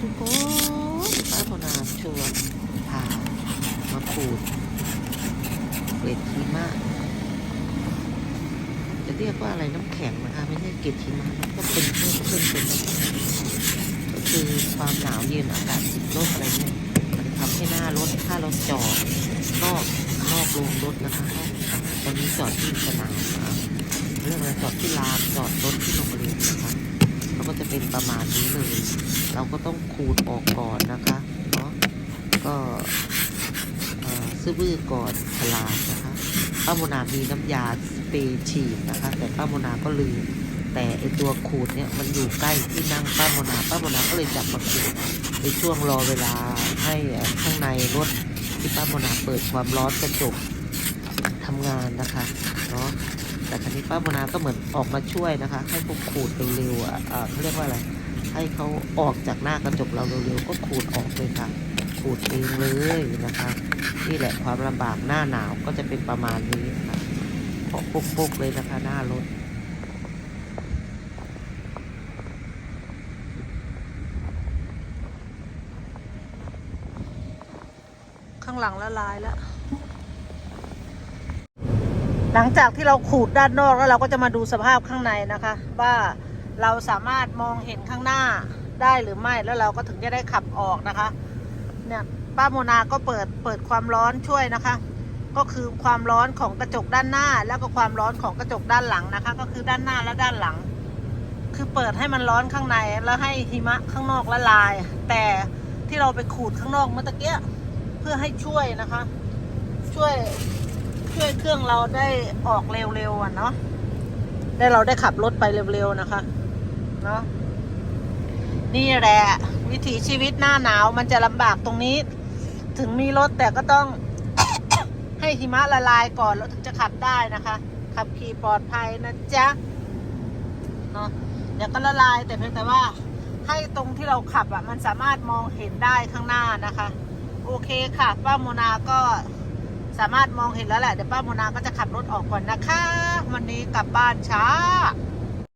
ทุกคนป้าพนาชวนพามาขูดเกล็ดหิมะจะเรียกว่าอะไรน้ำแข็งนะคะ ไม่ใช่เกล็ดหิมะก็เป็นเพื่อนเพื่อนเป็นก็คือความหนาวเย็นอากาศติดลบอะไรเนี่ยมันทำให้หน้ารถถ้าเราจอดนอกนอกโรงรถนะคะตอนนี้จอดที่สนามเรื่องอะไรจอดที่ลานจอดรถที่โรงเรียน เราก็จะเป็นประมาณนี้เลย เราก็ต้องขูดออกก่อนนะคะเนาะก็ซื้อบื้อก่อนพลานะคะป้าโมนามีน้ำยาสเปรย์ฉีดนะคะ แต่ป้าโมนาก็ลืมแต่ไอตัวขูดเนี่ยมันอยู่ใกล้ที่นั่งป้าโมนาป้าโมนาก็เลยจับมาขูดในช่วงรอเวลาให้ข้างในรถที่ป้าโมนาเปิดความร้อนกระจกทำงานนะคะเนาะ แต่คันนี้ป้าโมนาก็เหมือนออกมาช่วยนะคะ ให้พวกขูดเร็วๆอะเขาเรียกว่าอะไร ให้เขาออกจากหน้ากระจกเราเร็วๆก็ขูดออกเลยค่ะ ขูดเองเลยนะคะนี่แหละความลำบากหน้าหนาวก็จะเป็นประมาณนี้ค่ะเพาะปุกๆเลยนะคะหน้ารถข้างหลังละลายแล้ว หลังจากที่เราขูดด้านนอกแล้วเราก็จะมาดูสภาพข้างในนะคะ ว่าเราสามารถมองเห็นข้างหน้าได้หรือไม่แล้วเราก็ถึงจะได้ขับออกนะคะเนี่ยป้าโมนาก็เปิดเปิดความร้อนช่วยนะคะ ก็คือความร้อนของกระจกด้านหน้า แล้วก็ความร้อนของกระจกด้านหลังนะคะ ก็คือด้านหน้าและด้านหลัง คือเปิดให้มันร้อนข้างในแล้วให้หิมะข้างนอกละลาย แต่ที่เราไปขูดข้างนอกเมื่อตะเกียเพื่อให้ช่วยนะคะ ช่วย ช่วยเครื่องเราได้ออกเร็วๆอะเนาะได้เราได้ขับรถไปเร็วๆนะคะ เนาะนี่แหละ วิถีชีวิตหน้าหนาวมันจะลำบากตรงนี้ ถึงมีรถแต่ก็ต้อง ให้หิมะละลายก่อนแล้วถึงจะขับได้นะคะ ขับขี่ปลอดภัยนะจ๊ะเนาะเดี๋ยวก็ละลายแต่เพียงแต่ว่า ให้ตรงที่เราขับอะ มันสามารถมองเห็นได้ข้างหน้านะคะ โอเคค่ะ ป้าโมนาก็ สามารถมองเห็นแล้วแหละเดี๋ยวป้าโมนาก็จะขับรถออกก่อนนะคะ วันนี้กลับบ้านช้า